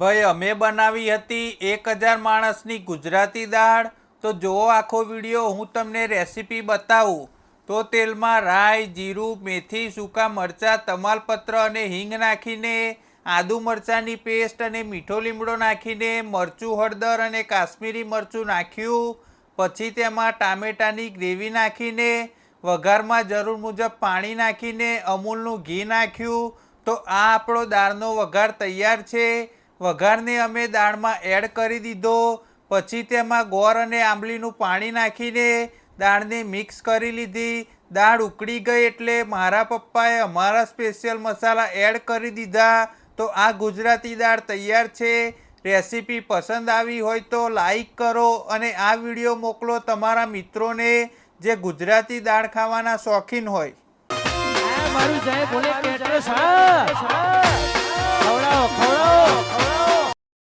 ભાઈ, અમે બનાવી હતી એક હજાર માણસની ગુજરાતી દાળ. તો જુઓ આખો વીડિયો, હું તમને રેસીપી બતાવું. તો તેલમાં રાઈ, જીરું, મેથી, સૂકા મરચાં, તમાલપત્ર અને હિંગ નાખીને, આદુ મરચાંની પેસ્ટ અને મીઠો લીમડો નાખીને, મરચું, હળદર અને કાશ્મીરી મરચું નાખ્યું. પછી તેમાં ટામેટાની ગ્રેવી નાખીને, વઘારમાં જરૂર મુજબ પાણી નાખીને, અમૂલનું ઘી નાખ્યું. તો આ આપણો દાળનો વઘાર તૈયાર છે. વઘારને અમે દાળમાં એડ કરી દીધો. પછી તેમાં ગોળ અને આંબલીનું પાણી નાખીને દાળને મિક્સ કરી લીધી. દાળ ઉકળી ગઈ એટલે મારા પપ્પાએ અમારા સ્પેશિયલ મસાલા એડ કરી દીધા. તો આ ગુજરાતી દાળ તૈયાર છે. રેસીપી પસંદ આવી હોય તો લાઈક કરો અને આ વીડિયો મોકલો તમારા મિત્રોને જે ગુજરાતી દાળ ખાવાના શોખીન હોય. મારું જય ભોલે કેટરસ, હા.